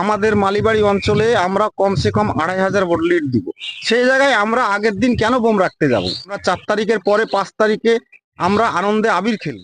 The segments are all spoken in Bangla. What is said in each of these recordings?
আমাদের মালিবাড়ি অঞ্চলে আমরা কমসে কম আড়াই হাজার ভোট লিড দিব। সেই জায়গায় আমরা আগের দিন কেন বোম রাখতে যাব? আমরা চার তারিখের পরে পাঁচ তারিখে আমরা আনন্দে আবির খেলব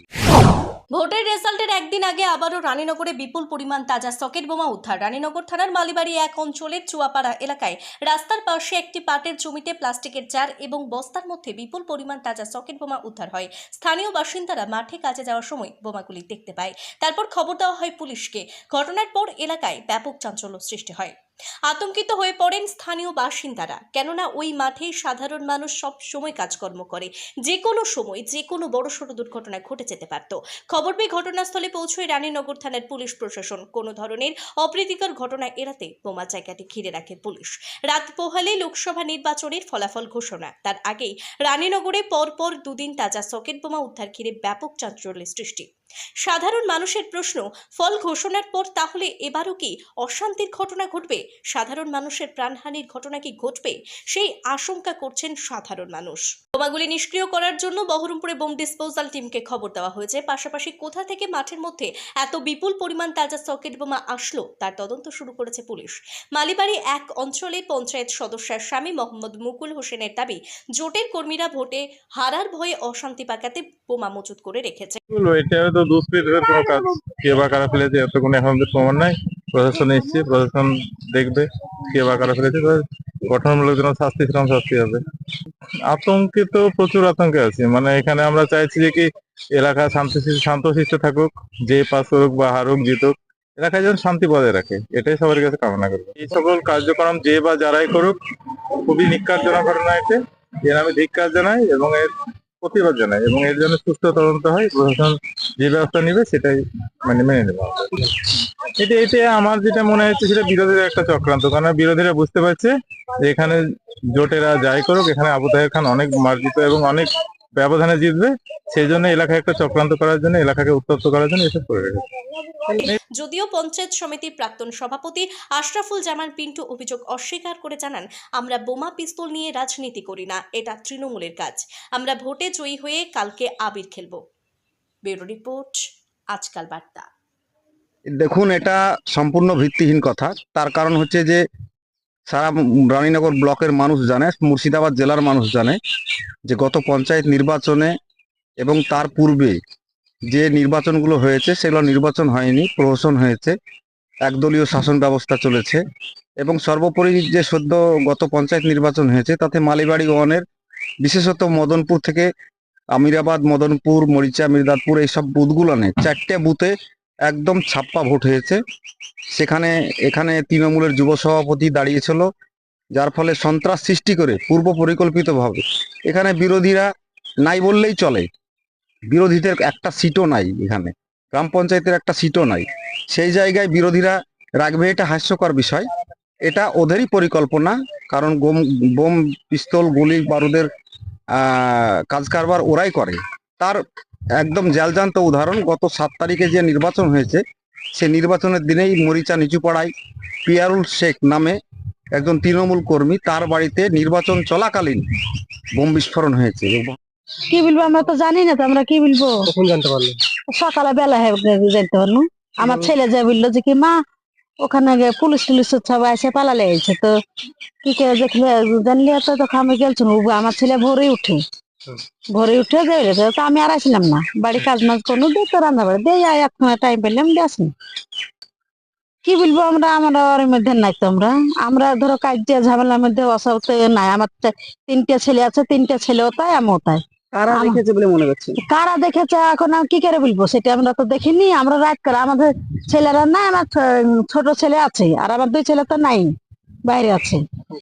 ভোটের রেজাল্টের একদিন আগে আবারও রানীনগরে বিপুল পরিমাণ তাজা সকেট বোমা উদ্ধার। রানীনগর থানার মালিবাড়ি এক অঞ্চলের চুয়াপাড়া এলাকায় রাস্তার পাশে একটি পাটের জমিতে প্লাস্টিকের চার এবং বস্তার মধ্যে বিপুল পরিমাণ তাজা সকেট বোমা উদ্ধার হয়। স্থানীয় বাসিন্দারা মাঠে কাজে যাওয়ার সময় বোমাগুলি দেখতে পায়। তারপর খবর দেওয়া হয় পুলিশকে। ঘটনার পর এলাকায় ব্যাপক চাঞ্চল্য সৃষ্টি হয়। আতঙ্কিত হয়ে পড়েন স্থানীয় বাসিন্দারা। কেননা ওই মাঠে সাধারণ মানুষ সব সময় কাজকর্ম করে। যে কোনো সময়, যে কোনো বড়সড় দুর্ঘটনা ঘটে যেতে পারত। খবর পেয়ে ঘটনাস্থলে পৌঁছয় রানীনগর থানার পুলিশ প্রশাসন। কোনো ধরনের অপ্রীতিকর ঘটনা এড়াতে বোমা জায়গাটি ঘিরে রাখে পুলিশ। রাত পোহালে লোকসভা নির্বাচনের ফলাফল ঘোষণা। তার আগেই রানীনগরে পরপর দুদিন তাজা সকেট বোমা উদ্ধার ঘিরে ব্যাপক চাঞ্চল্যের সৃষ্টি। সাধারণ মানুষের প্রশ্ন, ফল ঘোষণার পর তাহলে এবারও কি অশান্তির ঘটনা ঘটবে? সাধারণ মানুষের প্রাণহানির ঘটনা কি ঘটবে? সেই আশঙ্কা করছেন সাধারণ মানুষ। বোমাগুলি নিষ্ক্রিয় করার জন্য বহরমপুরে বোম ডিসপোজাল টিমকে খবর দেওয়া হয়েছে। পাশাপাশি কোথা থেকে মাঠের মধ্যে এত বিপুল পরিমাণ তাজা সকেট বোমা আসলো, তার তদন্ত শুরু করেছে পুলিশ। মালিবাড়ি এক অঞ্চলের পঞ্চায়েত সদস্যের স্বামী মোহাম্মদ মুকুল হোসেনের দাবি, জোটের কর্মীরা ভোটে হারার ভয়ে অশান্তি পাকাতে বোমা মজুত করে রেখেছে। এটা তো দুষ্কৃতের কোনো কাজ কে বা কারা ফেলেছে এত কোনো এখন অব্দি প্রমাণ নাই, প্রশাসন এসছে, প্রশাসন দেখবে কে বা কারা ফেলেছে গঠনমূলক যেন শাস্তি সেরকম শাস্তি হবে। আতঙ্কে তো প্রচুর আতঙ্কে আছি মানে এখানে আমরা চাইছি যে কি এলাকা শান্তি শান্তশিষ্ট থাকুক, যে পাস হোক বা হারুক, জিতুক, এলাকায় যেন শান্তি বজায় রাখে, এটাই সবার কাছে কামনা করব এই সকল কার্যক্রম যে বা যারাই করুক, খুবই নিকারজনক ঘটনা এতে, এর আমি ধিক্কার জানাই এবং এর প্রতিবাদ জানাই এবং এর জন্য সুস্থ তদন্ত হয়, প্রশাসন যে ব্যবস্থা নেবে সেটাই মানে মেনে নেব। এটা এটা আমার যেটা মনে হচ্ছে সেটা বিরোধীদের একটা চক্রান্ত। কারণ বিরোধীরা বুঝতে পারছে যে এখানে জোটেরা যাই করুক, এখানে আবু তাহের খান অনেক মার্জিত এবং অনেক ব্যবধানে জিতবে সেই জন্য এলাকায় একটা চক্রান্ত করার জন্য, এলাকাকে উত্তপ্ত করার জন্য এসব করে রেখেছে। যদিও পঞ্চায়েত সমিতির প্রাক্তন সভাপতি আশরাফুল জামান পিন্টু অভিযোগ অস্বীকার করে জানান, আমরা বোমা পিস্তল নিয়ে রাজনীতি করি না, এটা তৃণমূলের কাজ। আমরা ভোটে জয়ী হয়ে কালকে আবির খেলব। ব্যুরো রিপোর্ট, আজকাল বার্তা। দেখুন, এটা সম্পূর্ণ ভিত্তিহীন কথা। তার কারণ হচ্ছে যে, সারা রানীনগর ব্লকের মানুষ জানে, মুর্শিদাবাদ জেলার মানুষ জানে, যে গত পঞ্চায়েত নির্বাচনে এবং তার পূর্বে যে নির্বাচনগুলো হয়েছে, সেগুলো নির্বাচন হয়নি, প্রহসন হয়েছে, একদলীয় শাসন ব্যবস্থা চলেছে এবং সর্বোপরি যে সদ্য গত পঞ্চায়েত নির্বাচন হয়েছে, তাতে মালিবাড়ি ওয়ানের বিশেষত মদনপুর থেকে আমিরাবাদ, মদনপুর, মরিচা মির্দাতপুর এইসব বুথগুলোনে চারটে বুথে একদম ছাপ্পা ভোট হয়েছে। সেখানে, এখানে তৃণমূলের যুব সভাপতি দাঁড়িয়েছিল, যার ফলে সন্ত্রাস সৃষ্টি করে পূর্ব পরিকল্পিতভাবে। এখানে বিরোধীরা নাই বললেই চলে। বিরোধীদের একটা সিটও নাই এখানে। গ্রাম পঞ্চায়েতের একটা সিটও নাই। সেই জায়গায় বিরোধীরা রাখবে, এটা হাস্যকর বিষয়। এটা ওদেরই পরিকল্পনা, কারণ গোম, বোম, পিস্তল, গুলি, বারুদের কাজ কারবার ওরাই করে। তার একদম জ্যালজান্ত উদাহরণ গত সাত তারিখে যে নির্বাচন হয়েছে সে নির্বাচনের দিনেই মরিচা নিচুপাড়ায় পিয়ারুল শেখ নামে একজন তৃণমূল কর্মী তার বাড়িতে নির্বাচন চলাকালীন বোম বিস্ফোরণ হয়েছে। কি বলব আমরা তো জানি না তো আমরা কি বলব? কখন জানতে পারলেন? সকালে বেলা হয়ে জানতে পারল আমার ছেলে যা বলল যে কি মা ওখানে গিয়ে পুলিশ টুলিশ সবাই এসে পালালে, এসে তো কি করে দেখলে, জানলে তো তখন আমি গেলছি আমার ছেলে ভোরে উঠে। ভোরে উঠে যাইলে তো আমি আর আসলাম না। বাড়ি কাজ মাজ কোনো দিয়ে তো রান্না বাড়ি দিয়ে এক টাইম পেলাম দিয়ে আসি। কি বলব আমরা আমরা ওর মধ্যে নাই তো আমরা আমরা ধরো কাজে ঝামেলার মধ্যে অসব নাই। আমার তিনটে ছেলে আছে, তিনটে ছেলেও তাই, আমিও তাই। কারা দেখেছে বলে মনে করছেন? কারা দেখেছে এখন আমি কি করে বলব? সেটা আমরা তো দেখিনি আমরা রাত করে। আমাদের ছেলেরা নাই আমার ছোট ছেলে আছে আর আমার দুই ছেলে তো নাই বাইরে আছে।